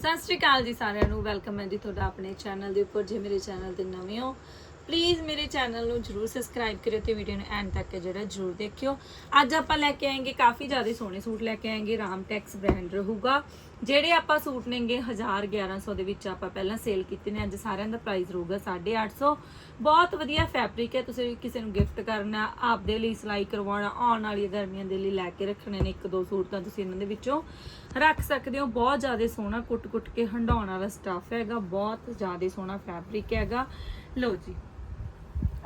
ਸਤਿ ਸ਼੍ਰੀ ਅਕਾਲ ਜੀ ਸਾਰਿਆਂ ਨੂੰ। ਵੈਲਕਮ ਹੈ ਜੀ ਤੁਹਾਡਾ ਆਪਣੇ ਚੈਨਲ ਦੇ ਉੱਪਰ, ਜੇ ਮੇਰੇ ਚੈਨਲ ਤੇ ਨਵੇਂ ਹੋ ਪਲੀਜ਼ ਮੇਰੇ ਚੈਨਲ ਨੂੰ ਜਰੂਰ ਸਬਸਕ੍ਰਾਈਬ ਕਰਿਓ ਤੇ ਵੀਡੀਓ ਨੂੰ ਐਂਡ ਤੱਕ ਜਿਹੜਾ ਜਰੂਰ ਦੇਖਿਓ। ਅੱਜ ਆਪਾਂ ਲੈ ਕੇ ਆਏਗੇ ਕਾਫੀ ਜ਼ਿਆਦਾ ਸੋਹਣੇ ਸੂਟ ਲੈ ਕੇ ਆਏਗੇ ਰਾਮਟੈਕਸ ਬ੍ਰਾਂਡ ਰਹੂਗਾ, ਜਿਹੜੇ ਆਪਾਂ ਸੂਟ ਨੇਗੇ 1000 1100 ਦੇ ਵਿੱਚ ਆਪਾਂ ਪਹਿਲਾਂ ਸੇਲ ਕੀਤੇ ਨੇ, ਅੱਜ ਸਾਰਿਆਂ ਦਾ ਪ੍ਰਾਈਸ ਰਹੂਗਾ 850 ਬਹੁਤ ਵਧੀਆ ਫੈਬਰਿਕ ਹੈ, ਤੁਸੀਂ ਕਿਸੇ ਨੂੰ ਗਿਫਟ ਕਰਨਾ, ਆਪਦੇ ਲਈ ਸਿਲਾਈ ਕਰਵਾਉਣਾ, ਆਉਣ ਵਾਲੀ ਗਰਮੀਆਂ ਦੇ ਲਈ ਲੈ ਕੇ ਰੱਖਣੇ ਨੇ ਇੱਕ ਦੋ ਸੂਟ ਤਾਂ ਤੁਸੀਂ ਇਹਨਾਂ ਦੇ ਵਿੱਚੋਂ। ਰੱਖ ਸਕਦੇ ਹੋ। ਬਹੁਤ ਜ਼ਿਆਦਾ ਸੋਹਣਾ ਕੁੱਟ-ਕੁੱਟ ਕੇ ਹੰਡਾਉਣ ਵਾਲਾ ਸਟੱਫ ਹੈਗਾ। ਬਹੁਤ ਜ਼ਿਆਦਾ ਸੋਹਣਾ ਫੈਬਰਿਕ ਹੈਗਾ। ਲਓ ਜੀ।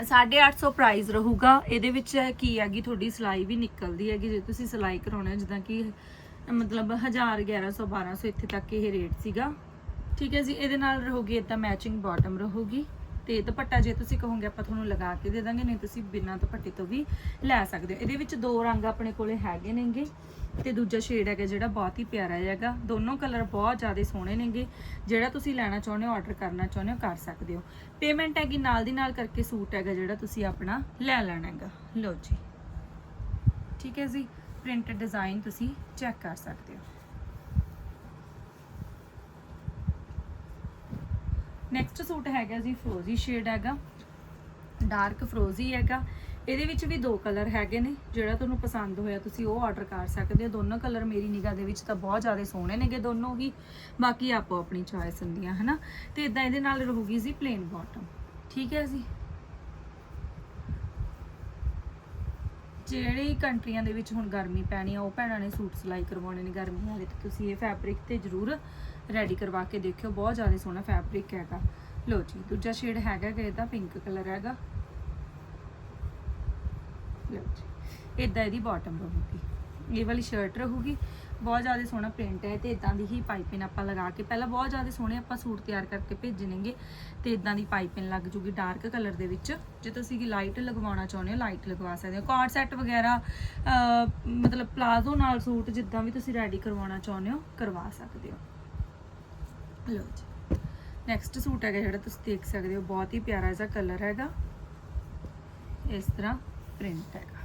850 ਪ੍ਰਾਈਸ ਰਹੂਗਾ। ਇਹਦੇ ਵਿੱਚ ਕੀ ਹੈਗੀ? ਤੁਹਾਡੀ ਸਿਲਾਈ ਵੀ ਨਿਕਲਦੀ ਹੈਗੀ। ਜੇ ਤੁਸੀਂ ਸਿਲਾਈ ਕਰਾਉਣਾ ਹੈ, ਜਿੱਦਾਂ ਕਿ ਮਤਲਬ 1000 1100 1200 ਇੱਥੇ ਤੱਕ ਇਹ ਰੇਟ ਸੀਗਾ। ਠੀਕ ਹੈ ਜੀ। ਇਹਦੇ ਨਾਲ ਰਹੂਗੀ ਇਦਾਂ ਮੈਚਿੰਗ ਬਾਟਮ ਰਹੂਗੀ। ਤੇ ਦੁਪੱਟਾ ਜੇ ਤੁਸੀਂ ਕਹੋਗੇ ਆਪਾਂ ਤੁਹਾਨੂੰ ਲਗਾ ਕੇ ਦੇ ਦਾਂਗੇ, ਨਹੀਂ ਤੁਸੀਂ ਬਿਨਾਂ ਦੁਪੱਟੇ ਤੋਂ ਵੀ ਲੈ ਸਕਦੇ ਹੋ। ਇਹਦੇ ਵਿੱਚ ਦੋ ਰੰਗ ਆਪਣੇ ਕੋਲੇ ਹੈਗੇ ਨੇਗੇ ਤੇ ਦੂਜਾ ਸ਼ੇਡ ਹੈਗਾ ਜਿਹੜਾ ਬਹੁਤ ਹੀ ਪਿਆਰਾ ਹੈਗਾ। ਦੋਨੋਂ ਕਲਰ ਬਹੁਤ ਜ਼ਿਆਦਾ ਸੋਹਣੇ ਨੇਗੇ। ਜਿਹੜਾ ਤੁਸੀਂ ਲੈਣਾ ਚਾਹੁੰਦੇ ਹੋ ਆਰਡਰ ਕਰਨਾ ਚਾਹੁੰਦੇ ਹੋ, ਕਰ ਸਕਦੇ ਹੋ। ਪੇਮੈਂਟ ਹੈਗੀ ਨਾਲ ਦੀ ਨਾਲ ਕਰਕੇ ਸੂਟ ਹੈਗਾ ਜਿਹੜਾ ਤੁਸੀਂ ਆਪਣਾ ਲੈ ਲੈਣਾ ਹੈਗਾ। ਲਓ ਜੀ। ਠੀਕ ਹੈ ਜੀ। ਪ੍ਰਿੰਟਡ ਡਿਜ਼ਾਈਨ ਤੁਸੀਂ ਚੈੱਕ ਕਰ ਸਕਦੇ ਹੋ। ਨੈਕਸਟ ਸੂਟ ਹੈਗਾ ਜੀ ਫਰੋਜ਼ੀ ਸ਼ੇਡ ਹੈਗਾ। ਡਾਰਕ ਫਰੋਜ਼ੀ ਹੈਗਾ। ਇਹਦੇ ਵਿੱਚ ਵੀ ਦੋ ਕਲਰ ਹੈਗੇ ਨੇ, ਜਿਹੜਾ ਤੁਹਾਨੂੰ ਪਸੰਦ ਹੋਇਆ ਤੁਸੀਂ ਉਹ ਆਰਡਰ ਕਰ ਸਕਦੇ ਹੋ। ਦੋਨੋਂ ਕਲਰ ਮੇਰੀ ਨਿਗਾਹ ਦੇ ਵਿੱਚ ਤਾਂ ਬਹੁਤ ਜ਼ਿਆਦਾ ਸੋਹਣੇ ਨੇਗੇ ਦੋਨੋਂ ਹੀ। ਬਾਕੀ ਆਪੋ ਆਪਣੀ ਚੋਇਸ ਹੁੰਦੀਆਂ, ਹਨਾ? ਤੇ ਇਦਾਂ ਇਹਦੇ ਨਾਲ ਰਹੂਗੀ ਜੀ ਪਲੇਨ ਬਾਟਮ ਠੀਕ ਹੈ ਜੀ? ਜਿਹੜੀ ਕੰਟਰੀਆਂ ਦੇ ਵਿੱਚ ਹੁਣ ਗਰਮੀ ਪੈਣੀ ਆ, ਉਹ ਭੈਣਾਂ ਨੇ ਸੂਟ ਸਿਲਾਈ ਕਰਵਾਉਣੇ ਨੇ ਗਰਮੀਆਂ ਵਾਲੇ, ਤੇ ਤੁਸੀਂ ਇਹ ਫੈਬਰਿਕ ਤੇ ਜ਼ਰੂਰ ਰੈਡੀ ਕਰਵਾ ਕੇ ਦੇਖਿਓ, ਬਹੁਤ ਜ਼ਿਆਦਾ ਸੋਹਣਾ ਫੈਬਰਿਕ ਹੈਗਾ। ਲੋ ਜੀ, ਦੂਜਾ ਸ਼ੇਡ ਹੈਗਾ ਗਾ, ਇਹਦਾ ਪਿੰਕ ਕਲਰ ਹੈਗਾ। ਲਓ ਜੀ ਇਦਾਂ ਇਹਦੀ ਬਾਟਮ ਰਹੂਗੀ। ਇਹ ਵਾਲੀ ਸ਼ਰਟ ਰਹੂਗੀ ਬਹੁਤ ਜ਼ਿਆਦਾ ਸੋਹਣਾ ਪ੍ਰਿੰਟ ਹੈ ਤੇ ਇਦਾਂ ਦੀ ਹੀ ਪਾਈਪਿੰਗ ਆਪਾਂ ਲਗਾ ਕੇ, ਪਹਿਲਾਂ ਬਹੁਤ ਜ਼ਿਆਦਾ ਸੋਹਣੇ ਆਪਾਂ ਸੂਟ ਤਿਆਰ ਕਰਕੇ ਭੇਜਣਗੇ ਤੇ ਇਦਾਂ ਦੀ ਪਾਈਪਿੰਗ ਲੱਗ ਜੂਗੀ ਡਾਰਕ ਕਲਰ ਦੇ ਵਿੱਚ। ਜੇ ਤੁਸੀਂ ਕਿ ਲਾਈਟ ਲਗਵਾਉਣਾ ਚਾਹੁੰਦੇ ਹੋ ਲਾਈਟ ਲਗਵਾ ਸਕਦੇ ਹੋ। ਕਾਰਡ ਸੈੱਟ ਵਗੈਰਾ ਮਤਲਬ ਪਲਾਜ਼ੋ ਨਾਲ ਸੂਟ ਜਿੱਦਾਂ ਵੀ ਤੁਸੀਂ ਰੈਡੀ ਕਰਵਾਉਣਾ ਚਾਹੁੰਦੇ ਹੋ, ਕਰਵਾ ਸਕਦੇ ਹੋ। ਲਓ ਜੀ। ਨੈਕਸਟ ਸੂਟ ਹੈਗਾ ਜਿਹੜਾ ਤੁਸੀਂ ਦੇਖ ਸਕਦੇ ਹੋ, ਬਹੁਤ ਹੀ ਪਿਆਰਾ ਜਿਹਾ ਕਲਰ ਹੈਗਾ। ਇਸ ਤਰ੍ਹਾਂ ਪ੍ਰਿੰਟ ਹੈਗਾ।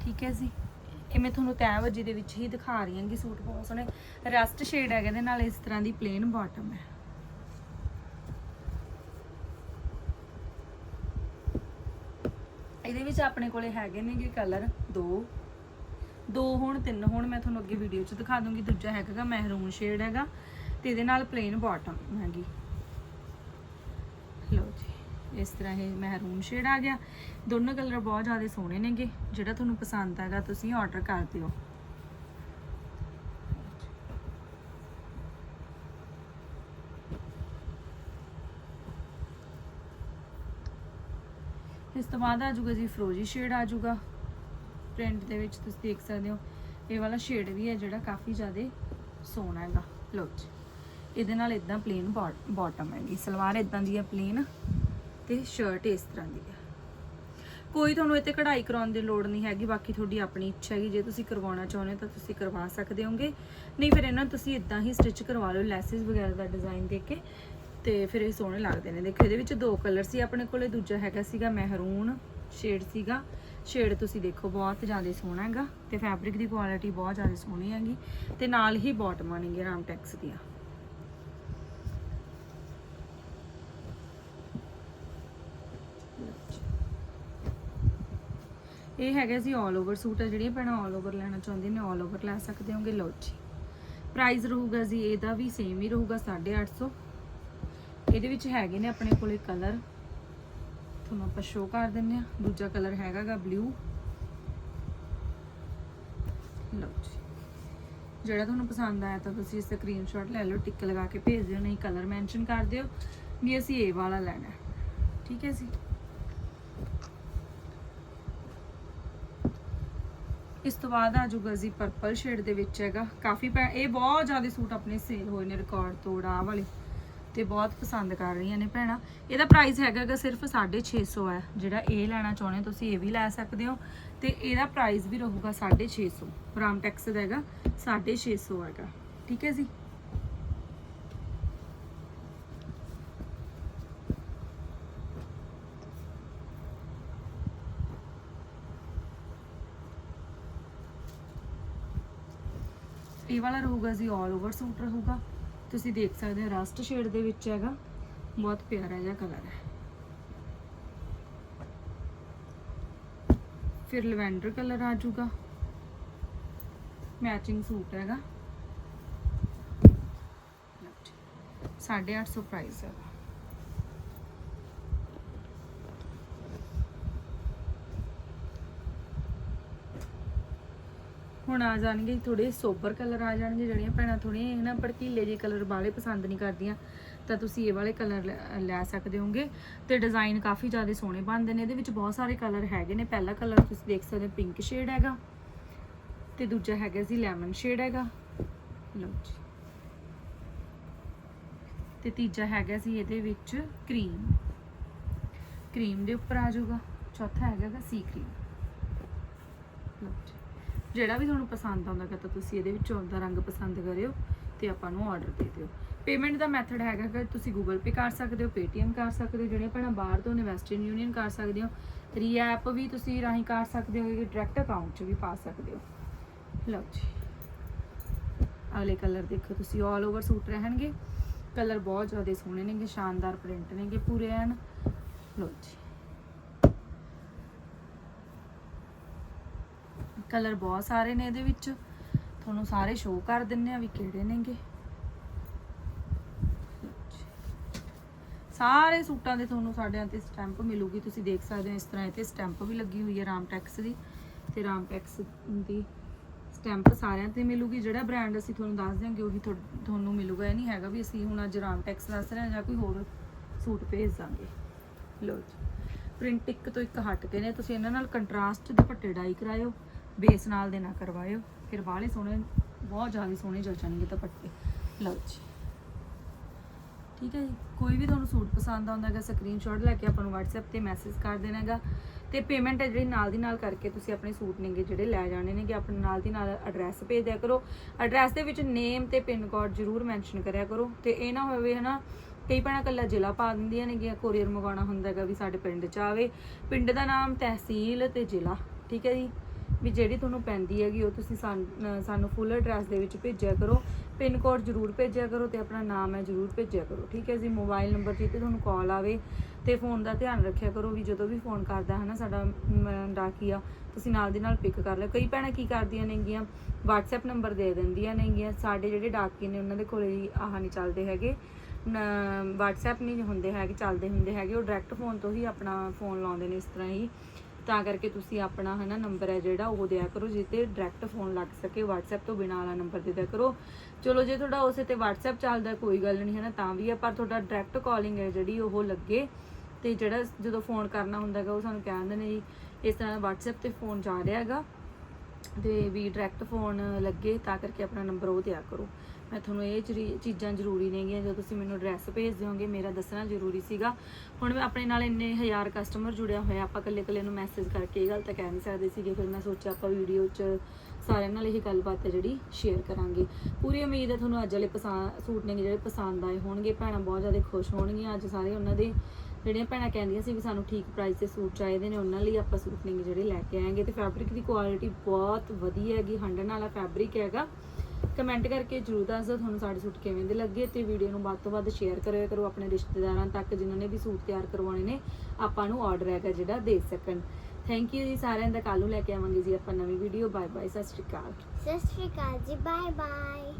ਠੀਕ ਹੈ ਜੀ। ਇਹ ਮੈਂ ਤੁਹਾਨੂੰ ਤੈਅ ਵਜੀ ਦੇ ਵਿੱਚ ਹੀ ਦਿਖਾ ਰਹੀ ਹਾਂਗੀ ਸੂਟ ਬਹੁਤ ਸੋਹਣੇ। ਰਸਟ ਸ਼ੇਡ ਹੈਗੇ ਦੇ ਨਾਲ ਇਸ ਤਰ੍ਹਾਂ ਦੀ ਪਲੇਨ ਬਾਟਮ ਹੈ। ਇਹਦੇ ਵਿੱਚ ਆਪਣੇ ਕੋਲੇ ਹੈਗੇ ਨੇਗੇ ਕਲਰ ਦੋ। ਦੋ ਹੋਣ, ਤਿੰਨ ਹੋਣ, ਮੈਂ ਤੁਹਾਨੂੰ ਅੱਗੇ ਵੀਡੀਓ 'ਚ ਦਿਖਾ ਦੂੰਗੀ। ਦੂਜਾ ਹੈਗਾ ਮਹਿਰੂਨ ਸ਼ੇਡ ਹੈਗਾ ਤੇ ਇਹਦੇ ਨਾਲ ਪਲੇਨ ਬਾਟਮ ਹੈਗੀ। ਲਓ ਜੀ। ਇਸ ਤਰ੍ਹਾਂ ਇਹ ਮਹਿਰੂਨ ਸ਼ੇਡ ਆ ਗਿਆ। ਦੋਨੋਂ ਕਲਰ ਬਹੁਤ ਜ਼ਿਆਦਾ ਸੋਹਣੇ ਨੇਗੇ। ਜਿਹੜਾ ਤੁਹਾਨੂੰ ਪਸੰਦ ਆਏਗਾ ਤੁਸੀਂ ਆਰਡਰ ਕਰ ਦਿਓ। ਇਸ ਤੋਂ ਬਾਅਦ ਆ ਜਾਊਗਾ ਜੀ ਫਰੋਜੀ ਸ਼ੇਡ ਆ ਜਾਊਗਾ। ਪ੍ਰਿੰਟ ਦੇ ਵਿੱਚ ਤੁਸੀਂ ਦੇਖ ਸਕਦੇ ਹੋ। ਇਹ ਵਾਲਾ ਸ਼ੇਡ ਵੀ ਹੈ ਜਿਹੜਾ ਕਾਫੀ ਜ਼ਿਆਦਾ ਸੋਹਣਾ ਹੈਗਾ। ਲਓ ਜੀ। ਇਹਦੇ ਨਾਲ ਇਦਾਂ ਪਲੇਨ ਬਾਟਮ ਹੈਗੀ। ਸਲਵਾਰ ਇਦਾਂ ਦੀ ਹੈ ਪਲੇਨ ਤੇ ਸ਼ਰਟ ਇਸ ਤਰ੍ਹਾਂ ਦੀ ਹੈ ਕੋਈ ਤੁਹਾਨੂੰ ਇੱਥੇ ਕਢਾਈ ਕਰਾਉਣ ਦੀ ਲੋੜ ਨਹੀਂ ਹੈਗੀ, ਬਾਕੀ ਤੁਹਾਡੀ ਆਪਣੀ ਇੱਛਾ ਹੈਗੀ। ਜੇ ਤੁਸੀਂ ਕਰਵਾਉਣਾ ਚਾਹੁੰਦੇ ਹੋ ਤਾਂ ਤੁਸੀਂ ਕਰਵਾ ਸਕਦੇ ਹੋਗੇ। ਨਹੀਂ ਫਿਰ ਇਹਨਾਂ ਤੁਸੀਂ ਇਦਾਂ ਹੀ ਸਟਿਚ ਕਰਵਾ ਲਓ ਲੈਸਸ ਵਗੈਰਾ ਦਾ ਡਿਜ਼ਾਈਨ ਦੇ ਕੇ। ਤੇ ਫਿਰ ਇਹ ਸੋਹਣੇ ਲੱਗਦੇ ਨੇ। ਦੇਖੋ, ਇਹਦੇ ਵਿੱਚ ਦੋ ਕਲਰ ਸੀ ਆਪਣੇ ਕੋਲੇ। ਦੂਜਾ ਹੈਗਾ ਸੀਗਾ ਮਹਿਰੂਨ ਸ਼ੇਡ ਸੀਗਾ। ਸ਼ੇਡ ਤੁਸੀਂ ਦੇਖੋ, ਬਹੁਤ ਜ਼ਿਆਦਾ ਸੋਹਣਾ ਹੈਗਾ। ਤੇ ਫੈਬਰਿਕ ਦੀ ਕੁਆਲਿਟੀ ਬਹੁਤ ਜ਼ਿਆਦਾ ਸੋਹਣੀ ਹੈਗੀ। ਤੇ ਨਾਲ ਹੀ ਬਾਟਮਾਂ ਰਾਮ ਟੈਕਸ ਦੀਆਂ। ਇਹ ਹੈਗਾ ਸੀ 올 ਓਵਰ ਸੂਟ ਹੈ ਜਿਹੜੀਆਂ ਭੈਣਾਂ 올 ਓਵਰ ਲੈਣਾ ਚਾਹੁੰਦੇ ਨੇ 올 ਓਵਰ ਲੈ ਸਕਦੇ ਹੋਗੇ ਲਓ ਜੀ ਪ੍ਰਾਈਸ ਰਹੂਗਾ ਜੀ ਇਹਦਾ ਵੀ ਸੇਮ ਹੀ ਰਹੂਗਾ 850 ਇਹਦੇ ਵਿੱਚ ਹੈਗੇ ਨੇ ਆਪਣੇ ਕੋਲੇ ਕਲਰ ਤੁਹਾਨੂੰ ਆਪਾਂ ਸ਼ੋ ਕਰ ਦਿੰਨੇ ਆ ਦੂਜਾ ਕਲਰ ਹੈਗਾਗਾ ਬਲੂ ਲਓ ਜੀ ਜਿਹੜਾ ਤੁਹਾਨੂੰ ਪਸੰਦ ਆਇਆ ਤਾਂ ਤੁਸੀਂ ਇਸ ਸਕਰੀਨਸ਼ਾਟ ਲੈ ਲਓ ਟਿਕ ਲਗਾ ਕੇ ਭੇਜ ਦਿਓ ਨਹੀਂ ਕਲਰ ਮੈਂਸ਼ਨ ਕਰ ਦਿਓ ਵੀ ਅਸੀਂ ਇਹ ਵਾਲਾ ਲੈਣਾ ਹੈ। ਠੀਕ ਹੈ ਜੀ ਇਸ ਤੋਂ ਬਾਅਦ ਆ ਜਾਊਗਾ ਜੀ ਪਰਪਲ ਸ਼ੇਡ ਦੇ ਵਿੱਚ ਹੈਗਾ। ਕਾਫੀ ਭੈ- ਇਹ ਬਹੁਤ ਜ਼ਿਆਦਾ ਸੂਟ ਆਪਣੇ ਸੇਲ ਹੋਏ ਨੇ ਰਿਕਾਰਡ ਤੋੜ ਆਹ ਵਾਲੇ। ਤੇ ਬਹੁਤ ਪਸੰਦ ਕਰ ਰਹੀਆਂ ਨੇ ਭੈਣਾਂ। ਇਹਦਾ ਪ੍ਰਾਈਸ ਹੈਗਾ ਗਾ ਸਿਰਫ 650 ਹੈ। ਜਿਹੜਾ ਇਹ ਲੈਣਾ ਚਾਹੁੰਦੇ ਹੋ ਤੁਸੀਂ ਇਹ ਵੀ ਲੈ ਸਕਦੇ ਹੋ। ਤੇ ਇਹਦਾ ਪ੍ਰਾਈਸ ਵੀ ਰਹੂਗਾ 650 ਰਾਮਟੈਕਸ ਦਾ ਹੈਗਾ 650 ਹੈਗਾ। ਠੀਕ ਹੈ ਜੀ? ਇਹ ਵਾਲਾ ਰਹੂਗਾ ਜੀ ਆਲ ਓਵਰ ਸੂਟ ਰਹੂਗਾ। ਤੁਸੀਂ ਦੇਖ ਸਕਦੇ ਹੋ ਰਸਟ ਸ਼ੇਡ ਦੇ ਵਿੱਚ ਹੈਗਾ। ਬਹੁਤ ਪਿਆਰਾ ਜਿਹਾ ਕਲਰ ਹੈ। ਫਿਰ ਲਵੈਂਡਰ ਕਲਰ ਆ ਜਾਊਗਾ। ਮੈਚਿੰਗ ਸੂਟ ਹੈਗਾ। 850 ਪ੍ਰਾਈਸ ਹੈਗਾ। ਹੁਣ ਆ ਜਾਣਗੇ ਥੋੜੇ ਸੋਬਰ ਕਲਰ ਆ ਜਾਣਗੇ ਜਿਹੜੀਆਂ ਭੈਣਾਂ ਥੋੜੀਆਂ ਨਾ ਭੜਕੀਲੇ ਜਿਹੇ ਕਲਰ ਬਾਲੇ ਪਸੰਦ ਨਹੀਂ ਕਰਦੀਆਂ। ਤਾਂ ਤੁਸੀਂ ਇਹ ਵਾਲੇ ਕਲਰ ਲੈ ਸਕਦੇ ਹੋਗੇ ਤੇ ਡਿਜ਼ਾਈਨ ਕਾਫੀ ਜ਼ਿਆਦਾ ਸੋਹਣੇ ਬਣਦੇ ਨੇ, ਇਹਦੇ ਵਿੱਚ ਬਹੁਤ ਸਾਰੇ ਕਲਰ ਹੈਗੇ ਨੇ। ਪਹਿਲਾ ਕਲਰ ਤੁਸੀਂ ਦੇਖ ਸਕਦੇ ਹੋ ਪਿੰਕ ਸ਼ੇਡ ਹੈਗਾ। ਤੇ ਦੂਜਾ ਹੈਗਾ ਜੀ ਲੈਮਨ ਸ਼ੇਡ ਹੈਗਾ। ਲਓ ਜੀ। ਤੇ ਤੀਜਾ ਹੈਗਾ ਸੀ ਇਹਦੇ ਵਿੱਚ ਕਰੀਮ ਕਰੀਮ ਦੇ ਉੱਪਰ ਆ ਜਾਊਗਾ। ਚੌਥਾ ਹੈਗਾ ਸੀ ਕਰੀਮ ਲਓ ਜੀ। ਜਿਹੜਾ ਵੀ ਤੁਹਾਨੂੰ ਪਸੰਦ ਆਉਂਦਾ ਗਾ ਤਾਂ ਤੁਸੀਂ ਇਹਦੇ ਵਿੱਚੋਂ ਆਪਦਾ ਰੰਗ ਪਸੰਦ ਕਰਿਓ ਤੇ ਆਪਾਂ ਨੂੰ ਆਰਡਰ ਦੇ ਦਿਓ। ਪੇਮੈਂਟ ਦਾ ਮੈਥਡ ਹੈਗਾ ਕਿ ਤੁਸੀਂ ਗੂਗਲ ਪੇ ਕਰ ਸਕਦੇ ਹੋ ਪੇਟੀਐਮ ਕਰ ਸਕਦੇ ਹੋ, ਜਿਹੜੇ ਭੈਣਾਂ ਬਾਹਰ ਤੋਂ ਨੇ ਵੈਸਟਰਨ ਯੂਨੀਅਨ ਕਰ ਸਕਦੇ ਹੋ ਰੀ ਐਪ ਵੀ ਤੁਸੀਂ ਰਾਹੀਂ ਕਰ ਸਕਦੇ ਹੋ ਡਾਇਰੈਕਟ ਅਕਾਊਂਟ 'ਚ ਵੀ ਪਾ ਸਕਦੇ ਹੋ। ਲਓ ਜੀ। ਅਗਲੇ ਕਲਰ ਦੇਖੋ, ਤੁਸੀਂ ਆਲ ਓਵਰ ਸੂਟ ਰਹਿਣਗੇ। ਕਲਰ ਬਹੁਤ ਜ਼ਿਆਦਾ ਸੋਹਣੇ ਨੇਗੇ, ਸ਼ਾਨਦਾਰ ਪ੍ਰਿੰਟ ਨੇਗੇ ਪੂਰੇ ਐਨ। ਲਓ ਜੀ। ਕਲਰ ਬਹੁਤ ਸਾਰੇ ਨੇ ਇਹਦੇ ਵਿੱਚ। ਤੁਹਾਨੂੰ ਸਾਰੇ ਸ਼ੋਅ ਕਰ ਦਿੰਨੇ ਆ ਵੀ ਕਿਹੜੇ ਨੇਗੇ। ਸਾਰੇ ਸੂਟਾਂ ਦੇ ਤੁਹਾਨੂੰ ਸਾਡਿਆਂ ਤੇ ਸਟੈਂਪ ਮਿਲੂਗੀ। ਤੁਸੀਂ ਦੇਖ ਸਕਦੇ ਹੋ ਇਸ ਤਰ੍ਹਾਂ ਇੱਥੇ ਸਟੈਂਪ ਵੀ ਲੱਗੀ ਹੋਈ ਹੈ ਰਾਮ ਟੈਕਸ ਦੀ। ਤੇ ਰਾਮਟੈਕਸ ਦੀ ਸਟੈਂਪ ਸਾਰਿਆਂ ਤੇ ਮਿਲੂਗੀ। ਜਿਹੜਾ ਬ੍ਰਾਂਡ ਅਸੀਂ ਤੁਹਾਨੂੰ ਦੱਸ ਦਿਆਂਗੇ ਉਹੀ ਤੁਹਾਨੂੰ ਮਿਲੂਗਾ। ਇਹ ਨਹੀਂ ਹੈਗਾ ਵੀ ਅਸੀਂ ਹੁਣ ਅੱਜ ਰਾਮ ਟੈਕਸ ਦੱਸ ਰਹੇ ਹਾਂ ਜਾਂ ਕੋਈ ਹੋਰ ਸੂਟ ਭੇਜ ਦਾਂਗੇ। ਲਓ ਜੀ। ਪ੍ਰਿੰਟ ਇੱਕ ਤੋਂ ਇੱਕ ਹਟ ਕੇ ਨੇ। ਤੁਸੀਂ ਇਹਨਾਂ ਨਾਲ ਕੰਟਰਾਸਟ ਦੁਪੱਟੇ ਡਾਈ ਕਰਾਇਓ। ਬੇਸ ਨਾਲ ਦੇ ਨਾ ਕਰਵਾਇਓ। ਫਿਰ ਬਾਹਲੇ ਸੋਹਣੇ, ਬਹੁਤ ਜ਼ਿਆਦਾ ਸੋਹਣੇ ਜਚਣਗੇ ਦੁਪੱਟੇ। ਲਓ ਜੀ। ਠੀਕ ਹੈ ਜੀ। ਕੋਈ ਵੀ ਤੁਹਾਨੂੰ ਸੂਟ ਪਸੰਦ ਆਉਂਦਾ ਹੈਗਾ ਸਕਰੀਨਸ਼ਾਟ ਲੈ ਕੇ ਆਪਾਂ ਨੂੰ WhatsApp ਤੇ ਮੈਸੇਜ ਕਰ ਦੇਣਾ ਹੈਗਾ। ਤੇ ਪੇਮੈਂਟ ਹੈ ਜਿਹੜੀ ਨਾਲ ਦੀ ਨਾਲ ਕਰਕੇ ਤੁਸੀਂ ਆਪਣੇ ਸੂਟ ਨੇਗੇ ਜਿਹੜੇ ਲੈ ਜਾਣੇ ਨੇਗੇ ਆਪਣੇ ਨਾਲ ਦੀ ਨਾਲ ਐਡਰੈਸ ਭੇਜ ਦਿਆ ਕਰੋ। ਐਡਰੈਸ ਦੇ ਵਿੱਚ ਨੇਮ ਤੇ ਪਿਨ ਕੋਡ ਜ਼ਰੂਰ ਮੈਂਸ਼ਨ ਕਰਿਆ ਕਰੋ। ਤੇ ਇਹ ਨਾ ਹੋਵੇ ਹਨਾ, ਕਈ ਭੈਣਾਂ ਕੱਲਾ ਜ਼ਿਲ੍ਹਾ ਪਾ ਦਿੰਦੀਆਂ ਨੇਗੀਆਂ ਕੋਰੀਅਰ ਮੰਗਵਾਉਣਾ ਹੁੰਦਾ ਹੈਗਾ ਵੀ ਸਾਡੇ ਪਿੰਡ 'ਚ ਆਵੇ। ਪਿੰਡ ਦਾ ਨਾਮ ਤਹਿਸੀਲ ਤੇ ਜ਼ਿਲ੍ਹਾ। ਠੀਕ ਹੈ ਜੀ। ਵੀ ਜਿਹੜੀ ਤੁਹਾਨੂੰ ਪੈਂਦੀ ਹੈਗੀ, ਉਹ ਤੁਸੀਂ ਸਾਨ- ਸਾਨੂੰ ਫੁੱਲ ਐਡਰੈਸ ਦੇ ਵਿੱਚ ਭੇਜਿਆ ਕਰੋ। ਪਿਨ ਕੋਡ ਜ਼ਰੂਰ ਭੇਜਿਆ ਕਰੋ ਤੇ ਆਪਣਾ ਨਾਮ ਹੈ ਜ਼ਰੂਰ ਭੇਜਿਆ ਕਰੋ। ਠੀਕ ਹੈ ਜੀ? ਮੋਬਾਈਲ ਨੰਬਰ 'ਤੇ ਤੁਹਾਨੂੰ ਕਾਲ ਆਵੇ ਤੇ ਫੋਨ ਦਾ ਧਿਆਨ ਰੱਖਿਆ ਕਰੋ ਵੀ ਜਦੋਂ ਵੀ ਫੋਨ ਕਰਦਾ ਹੈ ਨਾ ਸਾਡਾ ਡਾਕੀਆ ਤੁਸੀਂ ਨਾਲ ਦੀ ਨਾਲ ਪਿਕ ਕਰ ਲਿਓ। ਕਈ ਭੈਣਾਂ ਕੀ ਕਰਦੀਆਂ ਨੇਗੀਆਂ? WhatsApp ਨੰਬਰ ਦੇ ਦਿੰਦੀਆਂ ਨੇਗੀਆਂ। ਸਾਡੇ ਜਿਹੜੇ ਡਾਕੀ ਨੇ, ਉਹਨਾਂ ਦੇ ਕੋਲੇ ਜੀ ਆਹ ਨਹੀਂ ਚੱਲਦੇ ਹੈਗੇ। ਨ- WhatsApp ਨਹੀਂ ਹੁੰਦੇ ਹੈਗੇ, ਚੱਲਦੇ ਹੁੰਦੇ ਹੈਗੇ। ਉਹ ਡਾਇਰੈਕਟ ਫੋਨ ਤੋਂ ਹੀ ਆਪਣਾ ਫੋਨ ਲਾਉਂਦੇ ਨੇ ਇਸ ਤਰ੍ਹਾਂ ਹੀ। ਤਾਂ ਕਰਕੇ ਤੁਸੀਂ ਆਪਣਾ ਹਨਾ ਨੰਬਰ ਹੈ ਜਿਹੜਾ ਉਹ ਦਿਆ ਕਰੋ ਜਿੱਤੇ ਡਾਇਰੈਕਟ ਫੋਨ ਲੱਗ ਸਕੇ, WhatsApp ਤੋਂ ਬਿਨਾਂ ਵਾਲਾ ਨੰਬਰ ਦੇ ਦਿਆ ਕਰੋ। ਚਲੋ ਜੇ ਤੁਹਾਡਾ ਉਸੇ ਤੇ WhatsApp ਚੱਲਦਾ, ਕੋਈ ਗੱਲ ਨਹੀਂ ਹੈ ਨਾ ਤਾਂ ਵੀ ਹੈ ਪਰ ਤੁਹਾਡਾ ਡਾਇਰੈਕਟ ਕਾਲਿੰਗ ਹੈ ਜਿਹੜੀ ਉਹ ਲੱਗੇ। ਤੇ ਜਿਹੜਾ ਜਦੋਂ ਫੋਨ ਕਰਨਾ ਹੁੰਦਾ ਹੈਗਾ, ਉਹ ਸਾਨੂੰ ਕਹਿ ਦਿੰਦੇ ਨੇ ਜੀ, ਇਸ ਤਰ੍ਹਾਂ WhatsApp ਤੇ ਫੋਨ ਜਾ ਰਿਹਾ ਹੈਗਾ। ਤੇ ਵੀ ਡਾਇਰੈਕਟ ਫੋਨ ਲੱਗੇ, ਤਾਂ ਕਰਕੇ ਆਪਣਾ ਨੰਬਰ ਉਹ ਦਿਆ ਕਰੋ। ਮੈਂ ਤੁਹਾਨੂੰ ਇਹ ਜਰੀ- ਚੀਜ਼ਾਂ ਜ਼ਰੂਰੀ ਨੇਗੀਆਂ ਜਦੋਂ ਤੁਸੀਂ ਮੈਨੂੰ ਐਡਰੈਸ ਭੇਜ ਦਿਓਗੇ ਮੇਰਾ ਦੱਸਣਾ ਜ਼ਰੂਰੀ ਸੀਗਾ। ਹੁਣ ਮੈਂ ਆਪਣੇ ਨਾਲ ਇੰਨੇ ਹਜ਼ਾਰ ਕਸਟਮਰ ਜੁੜਿਆ ਹੋਇਆ, ਆਪਾਂ ਇਕੱਲੇ ਇਕੱਲੇ ਨੂੰ ਮੈਸੇਜ ਕਰਕੇ ਇਹ ਗੱਲ ਤਾਂ ਕਹਿ ਨਹੀਂ ਸਕਦੇ ਸੀਗੇ, ਫਿਰ ਮੈਂ ਸੋਚਿਆ ਆਪਾਂ ਵੀਡੀਓ 'ਚ ਸਾਰਿਆਂ ਨਾਲ ਇਹ ਗੱਲਬਾਤ ਹੈ ਜਿਹੜੀ ਸ਼ੇਅਰ ਕਰਾਂਗੇ। ਪੂਰੀ ਉਮੀਦ ਹੈ ਤੁਹਾਨੂੰ ਅੱਜ ਵਾਲੇ ਪਸੰਦ ਸੂਟ ਨੇ ਜਿਹੜੇ ਪਸੰਦ ਆਏ ਹੋਣਗੇ, ਭੈਣਾਂ ਬਹੁਤ ਜ਼ਿਆਦਾ ਖੁਸ਼ ਹੋਣਗੀਆਂ, ਅੱਜ ਸਾਰੇ ਉਹਨਾਂ ਦੇ ਜਿਹੜੀਆਂ ਭੈਣਾਂ ਕਹਿੰਦੀਆਂ ਸੀ ਵੀ ਸਾਨੂੰ ਠੀਕ ਪ੍ਰਾਈਸ ਤੇ ਸੂਟ ਚਾਹੀਦੇ ਨੇ, ਉਹਨਾਂ ਲਈ ਆਪਾਂ ਸੂਟ ਨੇ ਜਿਹੜੇ ਲੈ ਕੇ ਆਏਗੇ ਤੇ ਫੈਬਰਿਕ ਦੀ ਕੁਆਲਿਟੀ ਬਹੁਤ ਵਧੀਆ ਹੈਗੀ, ਹੰਡਣ ਵਾਲਾ ਫੈਬਰਿਕ ਹੈਗਾ। ਕਮੈਂਟ ਕਰਕੇ ਜਰੂਰ ਦੱਸ ਦਿਓ ਤੁਹਾਨੂੰ ਸਾਡੇ ਸੂਟ ਕਿਵੇਂ ਦੇ ਲੱਗੇ ਤੇ ਵੀਡੀਓ ਨੂੰ ਵੱਧ ਤੋਂ ਵੱਧ ਸ਼ੇਅਰ ਕਰਿਆ ਕਰੋ ਆਪਣੇ ਰਿਸ਼ਤੇਦਾਰਾਂ ਤੱਕ ਜਿਨ੍ਹਾਂ ਨੇ ਵੀ ਸੂਟ ਤਿਆਰ ਕਰਵਾਉਣੇ ਨੇ, ਆਪਾਂ ਨੂੰ ਆਰਡਰ ਹੈਗਾ ਜਿਹੜਾ ਦੇ ਸਕਣ। ਥੈਂਕ ਯੂ ਜੀ ਸਾਰਿਆਂ ਦਾ ਕੱਲ ਨੂੰ ਲੈ ਕੇ ਆਵਾਂਗੇ ਜੀ ਆਪਾਂ ਨਵੀਂ ਵੀਡੀਓ ਬਾਏ ਬਾਏ ਸਤਿ ਸ਼੍ਰੀ ਅਕਾਲ। ਸਤਿ ਸ਼੍ਰੀ ਅਕਾਲ ਜੀ ਬਾਏ ਬਾਏ